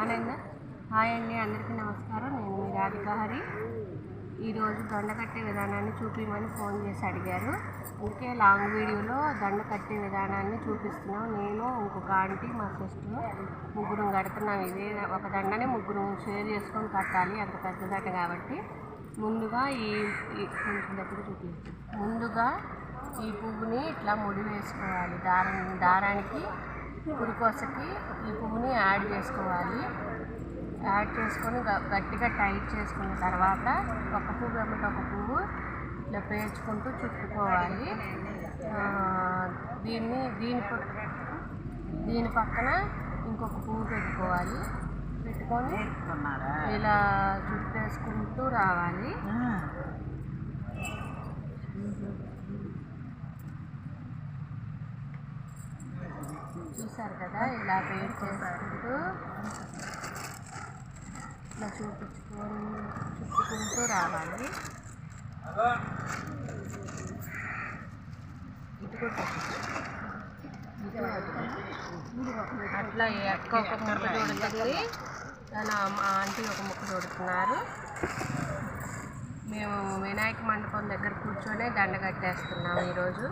ఆనంద. హాయ్ అండి అందరికీ నమస్కారం. నేను మీ రాధికహరి ఈరోజు దండ కట్టే విధానాన్ని చూపించమని ఫోన్ చేసి అడిగారు. అందుకే లాంగ్ వీడియోలో దండ కట్టే విధానాన్ని చూపిస్తున్నాం. నేను ఇంకొక ఆంటీ మా సిస్టర్ ముగ్గురం కడుతున్నాం. ఇదే ఒక దండని ముగ్గురం షేర్ చేసుకొని కట్టాలి. అంత పెద్దదట కాబట్టి ముందుగా ఈ దగ్గర చూపిస్తాను ముందుగా ఈ పువ్వుని ఇట్లా ముడి వేసుకోవాలి. దారం దారానికి పురికోసకి ఈ పువ్వుని యాడ్ చేసుకోవాలి. యాడ్ చేసుకొని గట్టిగా టైట్ చేసుకున్న తర్వాత ఒక పువ్వు వెంబటి ఒక పువ్వు ఇట్లా పేర్చుకుంటూ చుట్టుకోవాలి. దీన్ని దీని ప- దీని పక్కన ఇంకొక పువ్వు పెట్టుకోవాలి. పెట్టుకొని ఇలా చుట్టేసుకుంటూ రావాలి. చూసారు కదా ఇలా పేర్ చేసుకుంటూ ఇలా చూపించుకొని చుట్టుకుంటూ రావాలి. అట్లా ఎక్క ఒక ముక్క చూడుతుంది అలా మా ఆంటీ ఒక ముక్క తోడుతున్నారు. మేము వినాయక మండపం దగ్గర కూర్చొని దండ కట్టేస్తున్నాం ఈరోజు.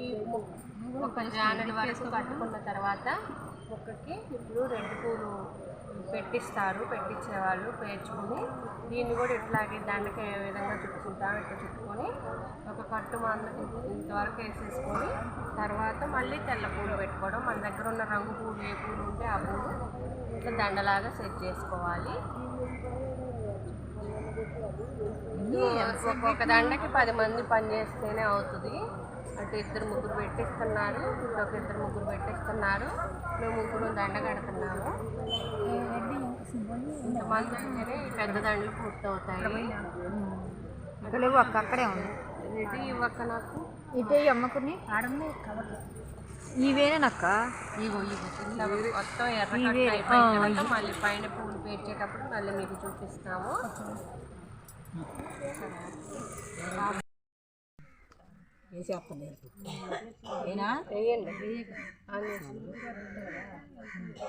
ఈ ఒక జానెల వరకు కట్టుకున్న తర్వాత ముక్కకి ఇప్పుడు రెండు పూలు పెట్టిస్తారు. పెట్టించేవాళ్ళు పేర్చుకొని దీన్ని కూడా ఇట్లాగే దండకి ఏ విధంగా చుట్టుకుంటాం ఇట్లా చుట్టుకొని ఒక కట్టు మందు ఇంతవరకు వేసేసుకొని తర్వాత మళ్ళీ తెల్ల పూలు పెట్టుకోవడం. మన దగ్గర ఉన్న రంగు పూలు ఏ పూలు ఉంటే ఆ పూలు ఇట్లా దండలాగా సెట్ చేసుకోవాలి. ఒక్కొక్క దండకి పది మంది పని చేస్తేనే అవుతుంది. అటు ఇద్దరు ముగ్గురు పెట్టిస్తున్నారు. ఇటు ఒక ఇద్దరు ముగ్గురు పెట్టిస్తున్నారు. మేము ముగ్గురు దండ కడుతున్నాము. ఇంతమంది అయితేనే పెద్ద దండలు పూర్తవుతాయి. అక్కడే ఉంది నాకు. ఇటే అమ్మకుని ఆడమ్మే ఇవేనక్క ఇగో ఇగో ఇట్లా మొత్తం ఎర్ర కట్ట అయిపోయిన తర్వాత మళ్ళీ పైన పూలు పేర్చేటప్పుడు మళ్ళీ మీకు చూపిస్తాము.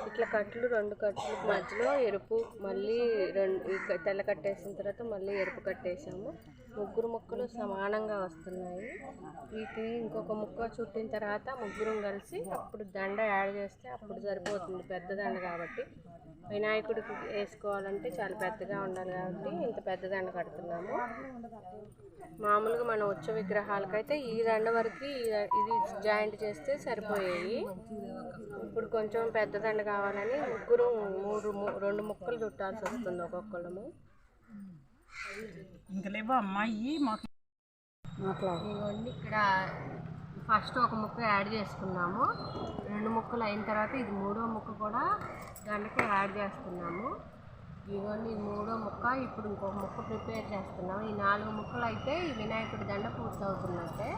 ఇట్లా కట్లు రెండు కట్లు మధ్యలో ఎరుపు మళ్ళీ రెండు ఈ క- తెల్ల కట్టేసిన తర్వాత మళ్ళీ ఎరుపు కట్టేసాము. ముగ్గురు ముక్కలు సమానంగా వస్తున్నాయి. వీటిని ఇంకొక ముక్క చుట్టిన తర్వాత ముగ్గురం కలిసి అప్పుడు దండ యాడ్ చేస్తే అప్పుడు సరిపోతుంది. పెద్ద దండ కాబట్టి. వినాయకుడికి వేసుకోవాలంటే చాలా పెద్దగా ఉండాలి కాబట్టి ఇంత పెద్ద దండ కడుతున్నాము. మామూలుగా మన ఉచ్చ విగ్రహాలకైతే ఈ దండ వరకు ఇది జాయింట్ చేస్తే సరిపోయాయి ఇప్పుడు కొంచెం పెద్ద దండ కావాలని ముగ్గురు మూడు ము- రెండు ముక్కలు చుట్టాల్సి వస్తుంది ఒక్కొక్కళ్ళము. ఇంకా లేవు అమ్మాయి మాకు ఇదిగోండి ఇక్కడ ఫస్ట్ ఒక ముక్క యాడ్ చేసుకున్నాము. రెండు ముక్కలు అయిన తర్వాత ఇది మూడో ముక్క కూడా దండకి యాడ్ చేస్తున్నాము. ఇదిగోండి ఈ మూడో ముక్క. ఇప్పుడు ఇంకొక ముక్క ప్రిపేర్ చేస్తున్నాము. ఈ నాలుగు ముక్కలు అయితే ఈ వినాయకుడి దండ పూర్తవుతున్నట్టే.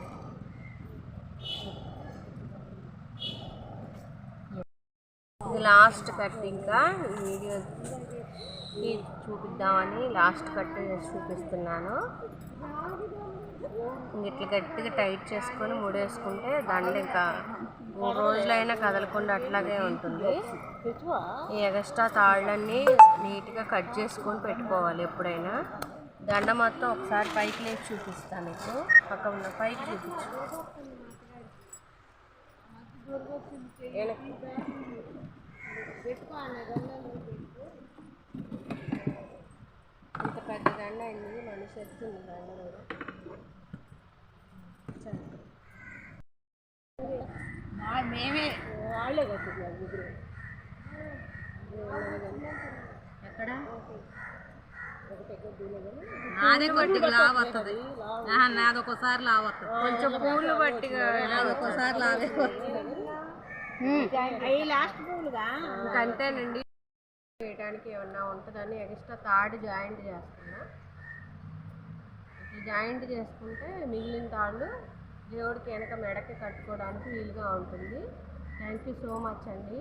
ఇది లాస్ట్ కట్ ఇంకా. వీడియో చూపిద్దామని లాస్ట్ కట్ చేసి చూపిస్తున్నాను. ఇంక ఇట్లా గట్టిగా టైట్ చేసుకొని ముడేసుకుంటే దండ ఇంకా మూడు రోజులైనా కదలకుండా అట్లాగే ఉంటుంది. ఈ ఎగస్ట్రా తాళ్ళన్నీ నీట్గా కట్ చేసుకొని పెట్టుకోవాలి ఎప్పుడైనా. దండ మొత్తం ఒకసారి పైకి లేచి చూపిస్తాను మీకు. పక్క ఉన్న పైకి చూపించు. వెనక్కి. దండ అయింది మనిషి ఎత్తుంది దండ కూడా. మేమే వాళ్ళే ముగ్గురు. ఎక్కడ? నాదే కొద్దిగా లావ్ వస్తుంది నాది ఒకసారి లావ్ వస్తుంది కొంచెం పూలు పట్టిగా నాది ఒక్కోసారి లావే అవి లాస్ట్ పూలుగా? ఇంకంతేనండి. చేయడానికి ఏమన్నా ఉంటుందని ఎక్స్ట్రా తాడు జాయింట్ చేస్తున్నా. జాయింట్ చేసుకుంటే మిగిలిన తాళ్ళు దేవుడికి వెనక మెడకి కట్టుకోవడానికి వీలుగా ఉంటుంది. థ్యాంక్ యూ సో మచ్ అండి.